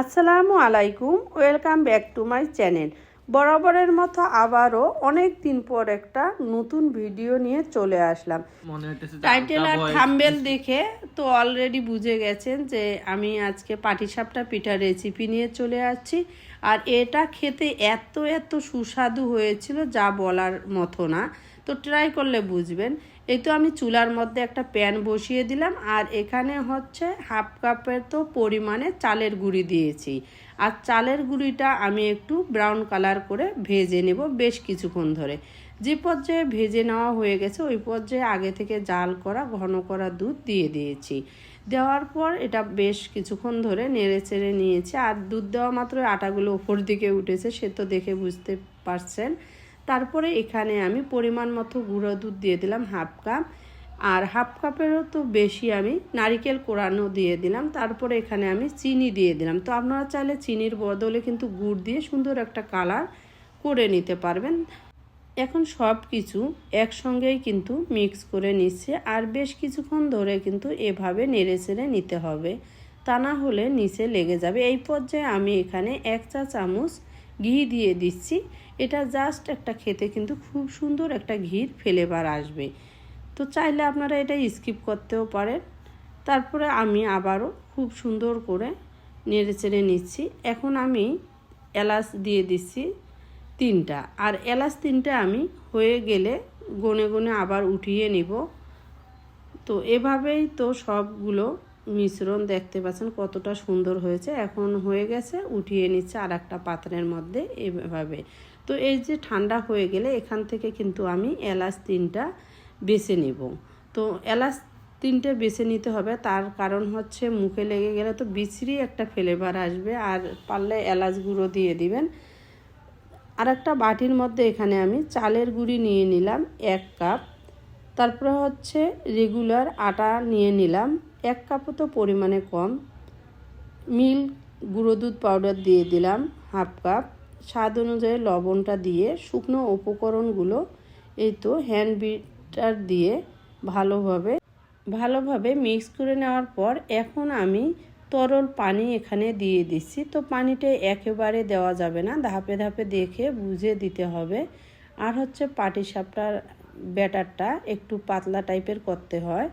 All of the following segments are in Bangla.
আসসালামু আলাইকুম welcome back to my channel. বরাবরের মতো আবারও অনেক দিন পর একটা নতুন ভিডিও নিয়ে চলে আসলাম। টাইটেল আর থাম্বেল দেখে তো অলরেডি বুঝে গেছেন যে আমি আজকে পাটিসাপটা পিঠা রেসিপি নিয়ে চলে আসছি। আর এটা খেতে এত এত সুস্বাদু হয়েছিল যা বলার মতো না। তো ট্রাই করলে বুঝবেন। এই তো আমি চুলার মধ্যে একটা প্যান বসিয়ে দিলাম, আর এখানে হচ্ছে হাফ কাপের তো পরিমাণে চালের গুঁড়ি দিয়েছি। আর চালের গুঁড়িটা আমি একটু ব্রাউন কালার করে ভেজে নেব বেশ কিছুক্ষণ ধরে। যে পর্যায়ে ভেজে নেওয়া হয়ে গেছে, ওই পর্যায়ে আগে থেকে জাল করা, ঘন করা দুধ দিয়ে দিয়েছি। দেওয়ার পর এটা বেশ কিছুক্ষণ ধরে নেড়ে চেড়ে নিয়েছি, আর দুধ দেওয়া মাত্র আটাগুলো ওপর দিকে উঠেছে, সে তো দেখে বুঝতে পারছেন। তারপরে এখানে আমি পরিমাণ মতো গুঁড়ো দুধ দিয়ে দিলাম হাফ কাপ। আর হাফ কাপেরও তো বেশি আমি নারিকেল কোরানো দিয়ে দিলাম। তারপরে এখানে আমি চিনি দিয়ে দিলাম। তো আপনারা চাইলে চিনির বদলে কিন্তু গুড় দিয়ে সুন্দর একটা কালার করে নিতে পারবেন। এখন সব কিছু একসঙ্গেই কিন্তু মিক্স করে নিচ্ছে। আর বেশ কিছুক্ষণ ধরে কিন্তু এভাবে নেড়ে চেড়ে নিতে হবে। তা না হলে নিচে লেগে যাবে। এই পর্যায়ে আমি এখানে এক চা চামচ ঘি দিয়ে দিচ্ছি। এটা জাস্ট একটা খেতে কিন্তু খুব সুন্দর একটা ঘির ফ্লেভার আসবে। তো চাইলে আপনারা এটা স্কিপ করতেও পারেন। তারপরে আমি আবারও খুব সুন্দর করে নেড়ে চেড়ে নিচ্ছি। এখন আমি এলাচ দিয়ে দিচ্ছি তিনটা। আর এলাচ তিনটা আমি হয়ে গেলে গনে গনে আবার উঠিয়ে নিব। তো এভাবেই তো সবগুলো মিশ্রণ দেখতে পাচ্ছেন, কতটা সুন্দর হয়েছে। এখন হয়ে গেছে, উঠিয়ে নিচ্ছে আর একটা পাত্রের মধ্যে এভাবে। তো এই যে ঠান্ডা হয়ে গেলে এখান থেকে কিন্তু আমি এলাচ তিনটা বেছে নেব। তো এলাচ তিনটে বেছে নিতে হবে, তার কারণ হচ্ছে মুখে লেগে গেলে তো বিশ্রী একটা ফ্লেভার আসবে, আর পারলে এলাচ গুঁড়ো দিয়ে দিবেন। আর একটা বাটির মধ্যে এখানে আমি চালের গুঁড়ি নিয়ে নিলাম, এক কাপ। তারপরে হচ্ছে রেগুলার আটা নিয়ে নিলাম। এক কাপও তো পরিমাণে কম। মিল্ক গুঁড়ো দুধ পাউডার দিয়ে দিলাম হাফ কাপ স্বাদ অনুযায়ী লবণটা দিয়ে শুকনো উপকরণগুলো, এই তো হ্যান্ড বিটার দিয়ে ভালোভাবে ভালোভাবে মিক্স করে নেওয়ার পর এখন আমি তরল পানি এখানে দিয়ে দিচ্ছি। তো পানিটা একেবারে দেওয়া যাবে না। ধাপে ধাপে দেখে বুঝে দিতে হবে। আর হচ্ছে পাটিসাপটার ব্যাটারটা একটু পাতলা টাইপের করতে হয়।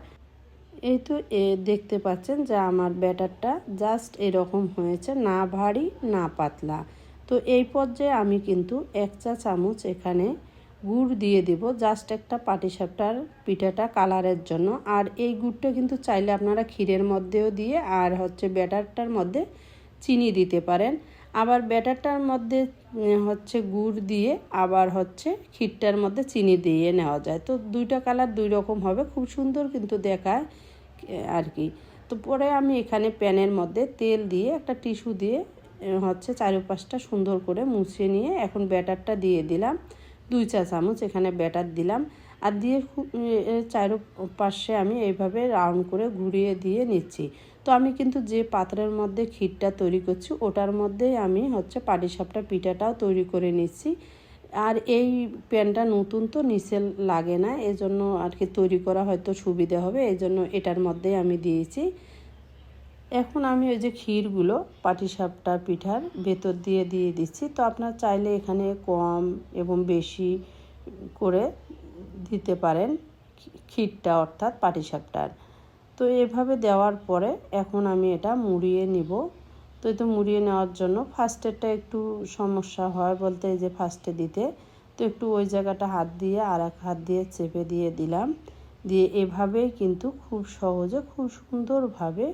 এই তো এ দেখতে পাচ্ছেন যে আমার ব্যাটারটা জাস্ট এরকম হয়েছে, না ভারী, না পাতলা। তো এই পর্যায়ে আমি কিন্তু এক চা চামচ এখানে গুড় দিয়ে দিব, জাস্ট একটা পাটিসাপটার পিঠাটা কালারের জন্য। আর এই গুড়টা কিন্তু চাইলে আপনারা ক্ষীরের মধ্যেও দিয়ে আর হচ্ছে ব্যাটারটার মধ্যে চিনি দিতে পারেন। আবার ব্যাটারটার মধ্যে হচ্ছে গুড় দিয়ে আবার হচ্ছে ক্ষীরটার মধ্যে চিনি দিয়ে নেওয়া যায়। তো দুইটা কালার দুই রকম হবে, খুব সুন্দর কিন্তু দেখায় আর কি। তো পরে আমি এখানে প্যানের মধ্যে তেল দিয়ে একটা টিস্যু দিয়ে হচ্ছে চারপাশটা সুন্দর করে মুছিয়ে নিয়ে এখন ব্যাটারটা দিয়ে দিলাম। দুই চা চামচ এখানে ব্যাটার দিলাম। আর দিয়ে চারো পাশে আমি এইভাবে রাউন্ড করে ঘুরিয়ে দিয়ে নিচ্ছি। তো আমি কিন্তু যে পাত্রের মধ্যে ক্ষীরটা তৈরি করছি, ওটার মধ্যেই আমি হচ্ছে পাটিসাপটা, পিঠাটাও তৈরি করে নিচ্ছি। আর এই প্যানটা নতুন তো, নিচে লাগে না, এজন্য আর কি তৈরি করা হয়তো সুবিধে হবে এই জন্য এটার মধ্যেই আমি দিয়েছি। এখন আমি ওই যে ক্ষীরগুলো পাটিসাপটা, পিঠার ভেতর দিয়ে দিয়ে দিচ্ছি। তো আপনার চাইলে এখানে কম এবং বেশি করে দিতে পারেন, ক্ষীরটা অর্থাৎ পাটিসাপটার। তো এভাবে দেওয়ার পরে এখন আমি এটা মুড়িয়ে নিব। তো এই তো মুড়িয়ে নেওয়ার জন্য ফার্স্টেরটা একটু সমস্যা হয় বলতে এই যে ফার্স্টে দিতে। তো একটু ওই জায়গাটা হাত দিয়ে আর এক হাত দিয়ে চেপে দিয়ে দিলাম। দিয়ে এভাবেই কিন্তু খুব সহজে, খুব সুন্দরভাবে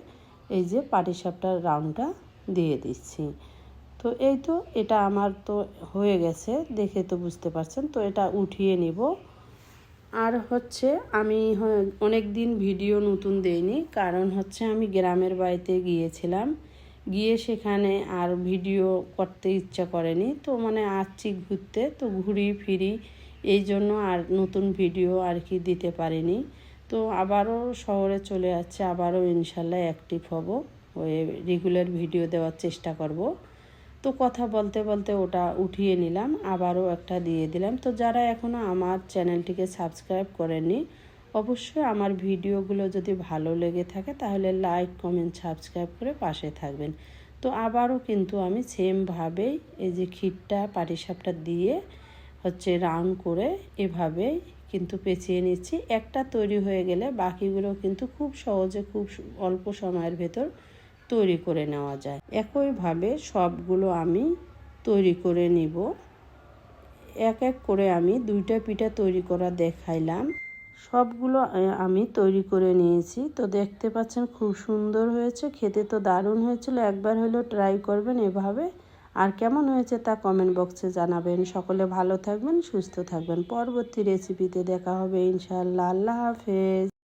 এই যে পাটিসাপটার রাউন্ডটা দিয়ে দিচ্ছি। তো এই তো এটা আমার তো হয়ে গেছে, দেখে তো বুঝতে পারছেন। তো এটা উঠিয়ে নিব। আর হচ্ছে আমি অনেক দিন ভিডিও নতুন দেইনি, কারণ হচ্ছে আমি গ্রামের বাড়িতে গিয়েছিলাম। গিয়ে সেখানে আর ভিডিও করতে ইচ্ছা করেনি, তো মানে আসছি ঘুরতে, তো ঘুরি ফিরি, এই জন্য আর নতুন ভিডিও আর কি দিতে পারিনি। তো আবারও শহরে চলে যাচ্ছে, আবারও ইনশাল্লাহ অ্যাক্টিভ হব ওই রেগুলার ভিডিও দেওয়ার চেষ্টা করব। তো কথা বলতে বলতে ওটা উঠিয়ে নিলাম, আবারও একটা দিয়ে দিলাম। তো যারা এখনও আমার চ্যানেলটিকে সাবস্ক্রাইব করেননি, অবশ্যই আমার ভিডিওগুলো যদি ভালো লেগে থাকে তাহলে লাইক, কমেন্ট, সাবস্ক্রাইব করে পাশে থাকবেন। তো আবারও কিন্তু আমি সেমভাবেই এই যে ক্ষীরটা, পাটিসাপটা দিয়ে হচ্ছে রাউন্ড করে এভাবেই কিন্তু পেঁচিয়ে নিচ্ছি। একটা তৈরি হয়ে গেলে বাকিগুলো কিন্তু খুব সহজে, খুব অল্প সময়ের ভেতর তৈরি করে নেওয়া যায়। একইভাবে সবগুলো আমি তৈরি করে নিব। এক এক করে আমি দুইটা পিঠা তৈরি করা দেখাইলাম। সবগুলো আমি তৈরি করে নিয়েছি। তো দেখতে পাচ্ছেন খুব সুন্দর হয়েছে। খেতে তো দারুণ হয়েছিল। একবার হলেও ট্রাই করবেন এভাবে। আর কেমন হয়েছে তা কমেন্ট বক্সে জানাবেন। সকলে ভালো থাকবেন, সুস্থ থাকবেন। পরবর্তী রেসিপিতে দেখা হবে ইনশাআল্লাহ। আল্লাহ হাফেজ।